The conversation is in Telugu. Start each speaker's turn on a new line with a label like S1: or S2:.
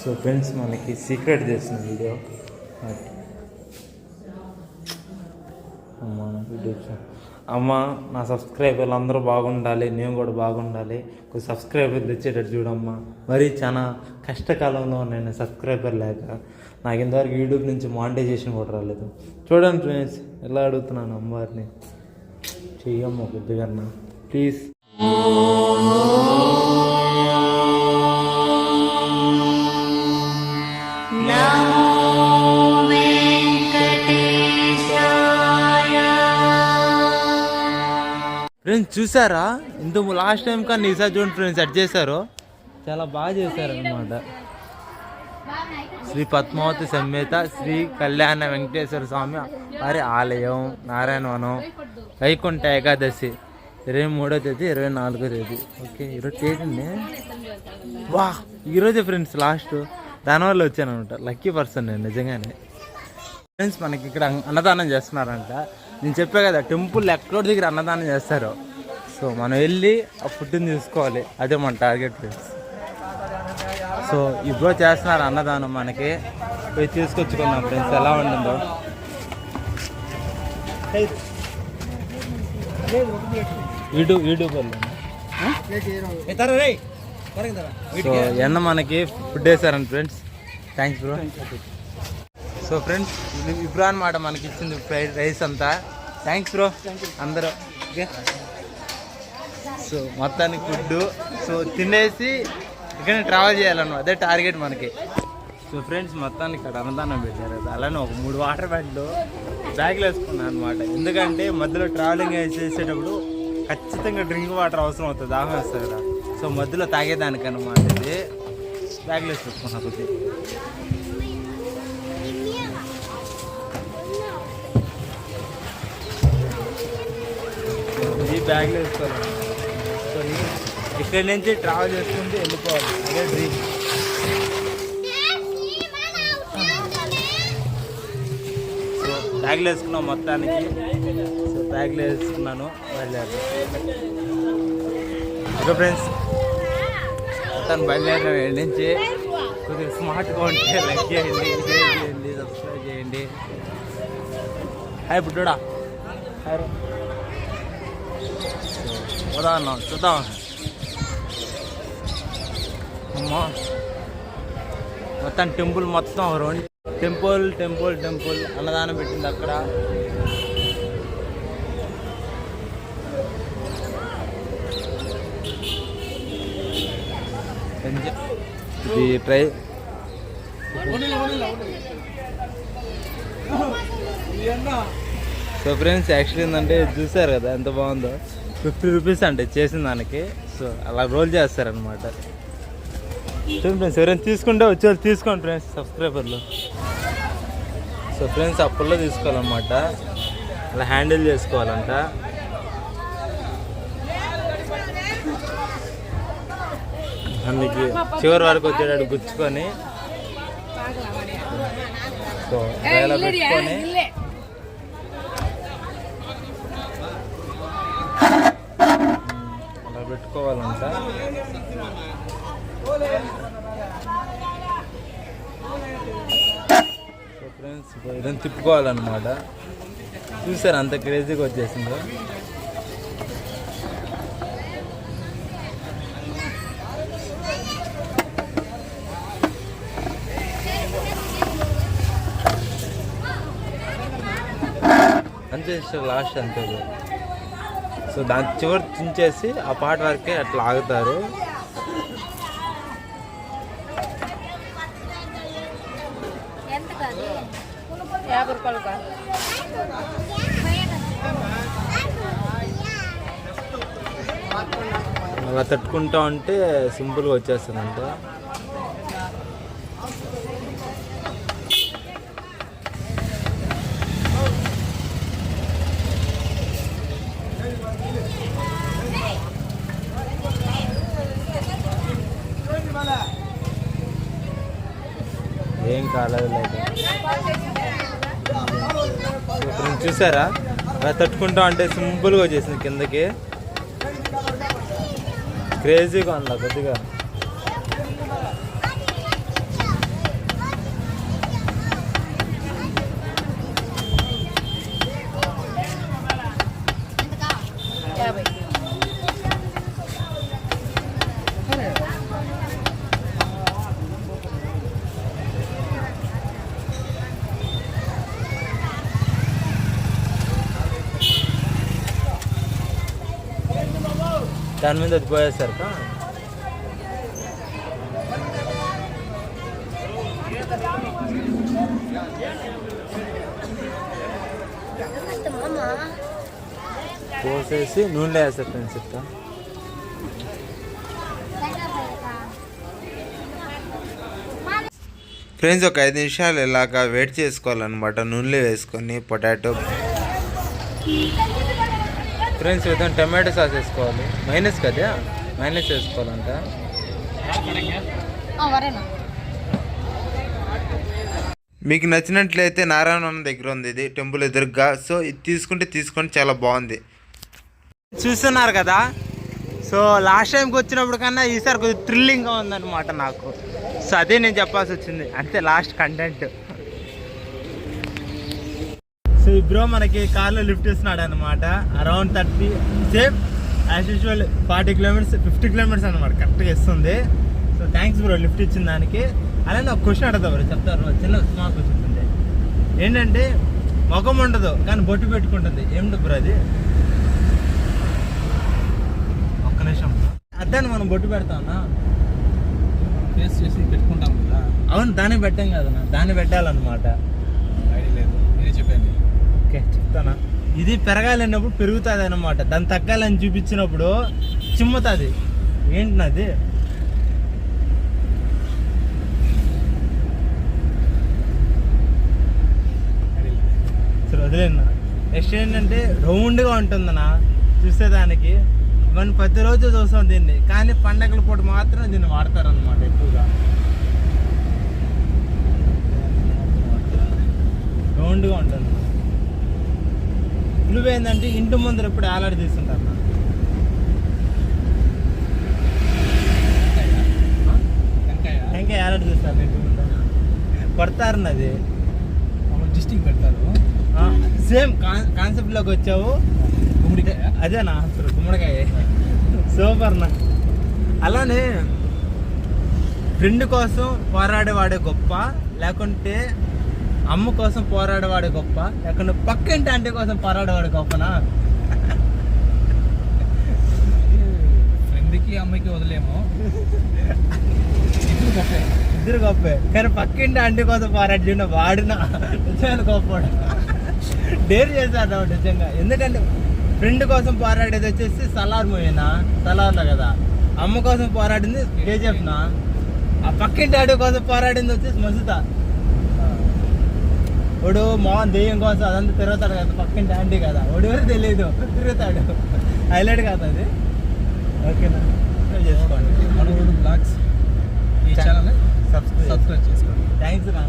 S1: సో ఫ్రెండ్స్ మనకి సీక్రెట్ చేసిన వీడియో. అమ్మ నా అమ్మ నా సబ్స్క్రైబర్లు అందరూ బాగుండాలి నేను కూడా బాగుండాలి. కొంచెం సబ్స్క్రైబర్ తెచ్చేటట్టు చూడమ్మా. మరీ చాలా కష్టకాలంలో నేను సబ్స్క్రైబర్ లేక నాకు ఇంతవరకు యూట్యూబ్ నుంచి మానిటైజేషన్ కూడా రాలేదు. చూడండి ఫ్రెండ్స్ ఎలా అడుగుతున్నాను అమ్మవారిని చెయ్యమ్మ కొద్దిగా ప్లీజ్ ఫ్రెండ్స్ చూసారా? ఇంత లాస్ట్ టైం కానీ ఈసారి చూడండి ఫ్రెండ్స్ సెట్ చేశారు. చాలా బాగా చేశారు అనమాట శ్రీ పద్మావతి సమేత శ్రీ కళ్యాణ వెంకటేశ్వర స్వామి వారి ఆలయం నారాయణవనం వైకుంఠ ఏకాదశి ఇరవై మూడో తేదీ ఇరవై నాలుగో తేదీ. ఓకే ఈరోజు తేదీ వా ఈరోజే ఫ్రెండ్స్ లాస్ట్ దానివల్ల వచ్చాను అనమాట లక్కీ పర్సన్ నేను నిజంగానే. ఫ్రెండ్స్ మనకి ఇక్కడ అన్నదానం చేస్తున్నారంట. నేను చెప్పా కదా టెంపుల్ ఎక్కడో దగ్గర అన్నదానం చేస్తారు. సో మనం వెళ్ళి ఆ ఫుడ్ని తీసుకోవాలి. అదే మన టార్గెట్ ఫ్రెండ్స్ సో ఇప్పుడు చేస్తున్నారు అన్నదానం మనకి. పోయి తీసుకొచ్చుకుందాం ఫ్రెండ్స్ ఎలా ఉండిందో యూట్యూబ్ యూట్యూబ్ సో ఎన్న మనకి ఫుడ్ వేసారండి friends. Thanks bro. So friends ఇప్పుడు అనమాట మనకి ఇచ్చింది ఫ్రైడ్ రైస్ అంతా. థ్యాంక్స్ బ్రో అందరూ ఓకే? సో మొత్తానికి ఫుడ్ సో తినేసి ఇక్కడ ట్రావెల్ చేయాలన్నమాట. అదే టార్గెట్ మనకి. సో ఫ్రెండ్స్ మొత్తానికి ఇక్కడ అన్నదానం పెట్టారు అలానే ఒక మూడు వాటర్ బ్యాగ్లు బ్యాగ్లు వేసుకున్నాను అనమాట ఎందుకంటే మధ్యలో ట్రావెలింగ్ చేసేటప్పుడు ఖచ్చితంగా డ్రింక్ వాటర్ అవసరం అవుతుంది. దాహం వేస్తుంది కదా. సో మధ్యలో తాగేదానికి అనమాట ఇది బ్యాగ్లు వేసి పెట్టుకున్నా బ్యాగ్లో వేసుకోవాలి. సో ఇక్కడి నుంచి ట్రావెల్ చేసుకుంటూ వెళ్ళిపోవాలి. అదే డ్రీమ్ సో బ్యాగ్లో వేసుకున్నాం మొత్తానికి. సో బ్యాగ్లో వేసుకున్నాను. బయలుదేరు ఓకే ఫ్రెండ్స్ మొత్తాన్ని బయలుదేరిన ఏడు నుంచి. కొద్దిగా స్మార్ట్గా ఉంటే లైక్ చేయండి షేర్ చేయండి సబ్స్క్రైబ్ చేయండి. హాయ్ పుట్టుడా. హాయ్ రా. పోదా అన్నాం చూద్దాం అమ్మా. మొత్తం టెంపుల్ మొత్తం రౌండ్. Temple temple temple. అన్నదానం పెట్టింది అక్కడ. ఇది ట్రై సో ఫ్రెండ్స్ యాక్చువల్లీ ఏంటంటే చూసారు కదా ఎంత బాగుందో. ఫిఫ్టీ రూపీస్ అంటే చేసిన దానికి. సో అలా రోల్ చేస్తారనమాట చూడండి ఫ్రెండ్స్ ఎవరైనా తీసుకుంటే వచ్చేవాళ్ళు తీసుకోండి ఫ్రెండ్స్ సబ్స్క్రైబర్లు. సో ఫ్రెండ్స్ అప్పుల్లో తీసుకోవాలన్నమాట. అలా హ్యాండిల్ చేసుకోవాలంట. అందుకే చివరి వరకు వచ్చేటట్టు గుచ్చుకొని. సో పెట్టుకొని. పెట్టుకోవాలంట. సో ఫ్రెండ్స్ ఇదని తిప్పుకోవాలన్నమాట. చూసారు అంత క్రేజీగా వచ్చేసిందో? అంతే లాస్ట్ అంతే. సో దాని చివరి చించేసి ఆ పాట వరకే అట్లా ఆగుతారు.
S2: ఎంత కాదు
S3: యాభై రూపాయలు కాదు.
S1: అలా తట్టుకుంటా ఉంటే సింపుల్గా వచ్చేస్తుందంట. ఏం కాలేదు ఇప్పుడు చూసారా? అలా తట్టుకుంటా అంటే సింపుల్గా వచ్చేసింది కిందకి. క్రేజీగా ఉందా కొద్దిగా? దాని మీద అది పోయేస్తారు పోసేసి నూనెలో వేస్తారు ఫ్రెండ్స్ ఇట్లా ఫ్రెండ్స్ ఒక ఐదు నిమిషాలు ఇలాగా వెయిట్ చేసుకోవాలన్నమాట. నూనెలో వేసుకొని పొటాటో ఫ్రెండ్స్ విధంగా టమాటో సాస్ వేసుకోవాలి. మైనస్ కదా? మైనస్ వేసుకోవాలంట. మీకు నచ్చినట్లయితే నారాయణ దగ్గర ఉంది ఇది టెంపుల్ ఎదురుగా. సో ఇది తీసుకుంటే తీసుకొని చాలా బాగుంది. చూస్తున్నారు కదా? సో లాస్ట్ టైంకి వచ్చినప్పుడు కన్నా ఈసారి కొద్దిగా థ్రిల్లింగ్గా ఉందన్నమాట నాకు. సో అదే నేను చెప్పాల్సి వచ్చింది. అంతే లాస్ట్ కంటెంట్ సో ఈ బ్రో మనకి కార్లో లిఫ్ట్ ఇస్తున్నాడు అనమాట around thirty same as usual forty kilometres fifty kilometres అనమాట కరెక్ట్గా ఇస్తుంది సో థ్యాంక్స్ బ్రో లిఫ్ట్ ఇచ్చిన దానికి. అలానే ఒక క్వశ్చన్ అడుగుతా బ్రో చెప్తారు చిన్న స్మాల్ క్వశ్చన్ ఉంది ఏంటంటే ముఖం ఉండదు కానీ బొట్టు పెట్టుకుంటుంది. ఏమిటి బ్రో అది? ఒక్క నిమిషం అద్దాన్ని మనం బొట్టు పెడతామన్నా?
S4: ఫేస్ చేసి పెట్టుకుంటాం కదా.
S1: అవును దాన్ని పెట్టాం కదన్నా దాన్ని పెట్టాలన్నమాట
S4: ఐడి లేదు మీరే చెప్పండి
S1: ఓకే చెప్తానా? ఇది పెరగాలన్నప్పుడు పెరుగుతుంది అనమాట దాన్ని తగ్గాలని చూపించినప్పుడు చిమ్ముతుంది. ఏంటినది? సరే వదిలేనా నెక్స్ట్ ఏంటంటే రౌండ్గా ఉంటుందన్నా. చూసేదానికి. మనం ప్రతిరోజు చూస్తాం దీన్ని. కానీ పండగల పూట మాత్రం దీన్ని వాడతారనమాట ఎక్కువగా. రౌండ్గా ఉంటుంది నువ్వేందంటే ఇంటి ముందర ఎప్పుడు నా.
S4: టెంకాయ
S1: ఇంకా ఏలాడి తీస్తారు ఇంటి ముందర. కొడతారన్నది
S4: మామూలు డిస్టిక్ పెడతారు.
S1: సేమ్ కాన్సెప్ట్లోకి వచ్చావు.
S4: గుమ్మడికాయ?
S1: అదేనా? అసలు గుమ్మడికాయ. సూపర్ నా. అలానే ఫ్రెండ్ కోసం పోరాడేవాడే గొప్ప లేకుంటే అమ్మ కోసం పోరాడేవాడు గొప్ప లేకుంటే పక్కింటి అంటే కోసం పోరాడేవాడు గొప్పనా?
S4: ఫ్రెండ్కి అమ్మకి వదిలేము. ఇద్దరు గొప్పే.
S1: ఇద్దరు గొప్పే. కానీ పక్కింటి అంటే కోసం పోరాడిన వాడిన నిజంగా గొప్పవాడు. డేర్ చేశాడు వాడు నిజంగా. ఎందుకంటే ఫ్రెండ్ కోసం పోరాడేది వచ్చేసి సలార్ మూవీనా? సలార్లో కదా. అమ్మ కోసం పోరాడింది కేజీఎఫ్నా? ఆ పక్కింటి ఆడి కోసం పోరాడింది వచ్చేసి మసుతా వాడు మోహన్ దెయ్యం కోసం అదంతా తిరుగుతాడు కదా పక్కింటి ఆంటీ కదా. వాడు ఎవరు తెలియదు తిరుగుతాడు. హైలైట్ కాదు అది ఓకేనా చేసుకోండి.
S4: మన బ్లాగ్స్ ఈ ఛానల్
S1: సబ్స్క్రైబ్
S4: సబ్స్క్రైబ్ చేసుకోండి.
S1: థ్యాంక్స్ రా